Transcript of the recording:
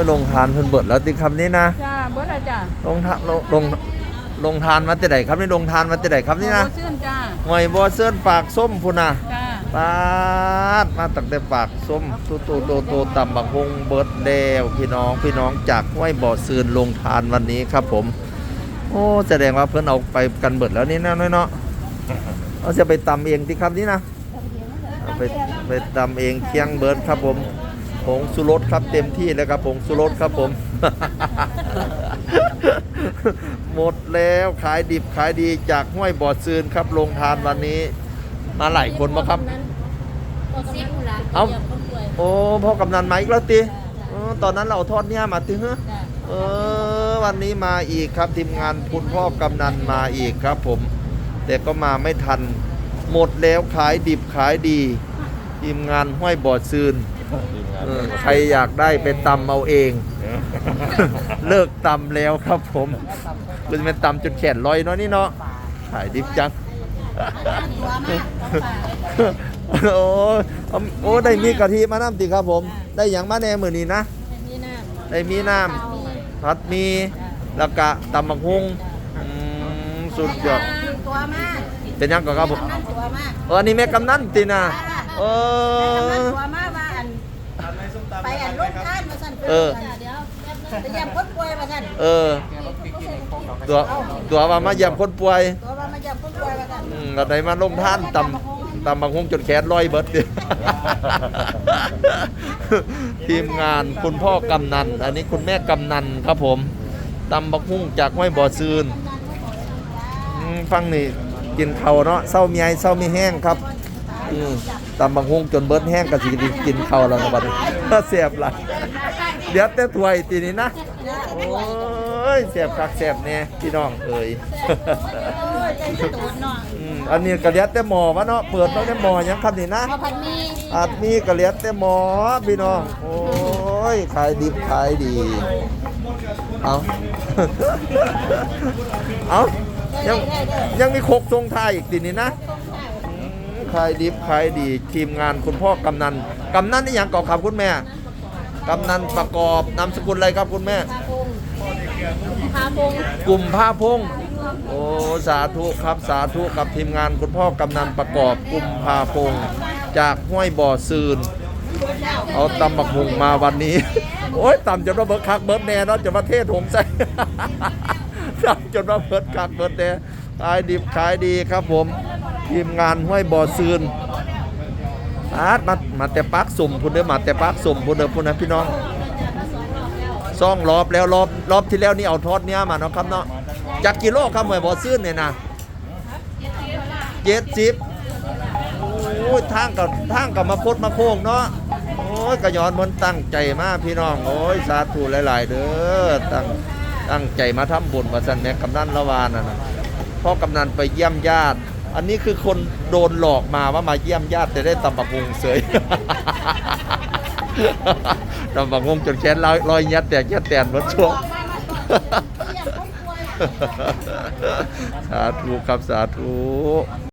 ยลงทานเพิ่นเบิดแล้วติคำนี้นะจ้าเบิดละจ้าลงทานลงลงลงทานมาแต่ไหนครับนี่ลงทานมาแต่ไหนครับนี่นะโอ้ชื่นจ้าหอยบัวเสื้อนปากส้มพุ่นน่ะจ้าปาดมาตั้งแต่ปากส้มตูตูโตโตต่ำบักฮงเบิดเดวพี่น้องพี่น้องจากห้วยบ่อซืนลงทานวันนี้ครับผม โอ้แสดงว่าเพิ่นเอาไปกันเบิดแล้วนี่นะน้อยเนาะเอาจะไปตำเองที่ครับนี่นะเอาไปไปตำเองเคียงเบิดครับผม ผงสุรสครับเต็มที่เลยครับผงสุรสครับผม หมดแล้วขายดิบขายดีจากห้วยบ่อซืนครับลงทานวันนี้ มาหลายคนมาครับ เอ้าโอ้พ่อกำนันมาอีกแล้วติเออตอนนั้นเราทอดเนี่ยมาติฮะเออวันนี้มาอีกครับทีมงานคุณพ่อกำนันมาอีกครับผม แต่ก็มาไม่ทัน หมดแล้วขายดิบขายดี ทีมงานห้วยบ่อซืน เออใครอยากได้ไปตำเอาเอง เลิกตำแล้วครับผมมันเป็นตำจนแขนลอยเนาะนี่เนาะขายดิบจัง โอ้เอาโอ้ได้มีกะทิมาน้ำติครับผม ได้อย่างมาแน่มือนี้นะนี่นะได้มีน้ำผัดมีแล้วก็ตำบักฮุงอืมสุดยอดตัวมากเป็นยังก่อนครับผมนั่นตัวมากเอออันนี้แม่กำนันตินะเออตัวมากว่าอัน ไปอันลูกท่านมาสั่นเออ เดี๋ยวไปเยี่ยมคนป่วยมาสั่นเออ ตัวตัวว่ามาเยี่ยมคนป่วยตัวว่ามาเยี่ยมคนป่วยมาสั่นอืมเราได้มาลงท่านตำตำบักฮุงจนแขนลอยเบิดดิ ทีมงานคุณพ่อกำนัน อันนี้คุณแม่กำนันครับผมตำบักฮุงจากห้วยบ่อซืน อืมฟังนี่กินเขาวเนาะเศร้ามีไอเศร้ามีแห้งครับอืม ตำบักฮุงจนเบิดแห้งก็สิได้กินเขาวแล้วนะบัดนี้เสียบหละเดี๋ยวแต่ถ้วยตีนี้นะโอ้ยเสียบคักเสียบเนี่ยพี่น้องเอ้ยอืมอันนี้กระเลียดแต่หมอวะเนาะเปิดมาแต่หมอยังครับนี่นะข้าวผัดหมีอาจมีกระเลียดแต่หมอพี่น้องโอ้ยขายดิบขายดีเอาเอายังยังมีโคกทรงไทายอีกทีนี้นะอืม ขายดิบขายดีทีมงานคุณพ่อกำนันกำนันนี่ยังก่อครับคุณแม่กำนันประกอบนามสกุลอะไรครับคุณแม่พาพงกลุ่มผ้าพงโอ้สาธุครับสาธุกับทีมงานคุณพ่อกำนันประกอบกลุ่มผ้าพงจากห้วยบ่อซืนเอาตำบักหุงมาวันนี้ โอ้ยตำจนว่าเบิร์ดคักเบิร์ดแน่เนาะจะมาเทศหงใส่ตำจนว่าเบิร์ดคักเบิร์ดแน่ขายดิบขายดีครับผม ทีมงานห้วยบ่อซืนอาดมามาแต่ปักสุ่มพุ่นเด้อมาแต่ปักสุ่มพุ่นเด้อพุ่นนะพี่น้องซ่องรอบแล้วรอบรอบที่แล้วนี่เอาทอดเนี้ยมาเนาะครับเนาะจากกิโลครับหมวยบ่อซื่นเนี่ยนะเจ็ดสิบโอ้ยทางกับทางกับมาพดมาโค้งเนาะโอ้ยกระยอนมันตั้งใจมากพี่น้องโอ้ยสาธุหลาย ๆ เด้อตั้งตั้งใจมาทำบุญมาสั่นแม่กำนันละวานน่ะนะพ่อกำนันไปเยี่ยมญาติ อันนี้คือคนโดนหลอกมาว่ามาเยี่ยมญาติแต่ได้ตำบักงเสยตำบักงจนแขนลอยลอยยัดแต่แค่แตนหมดช่วงสาธุครับสาธุ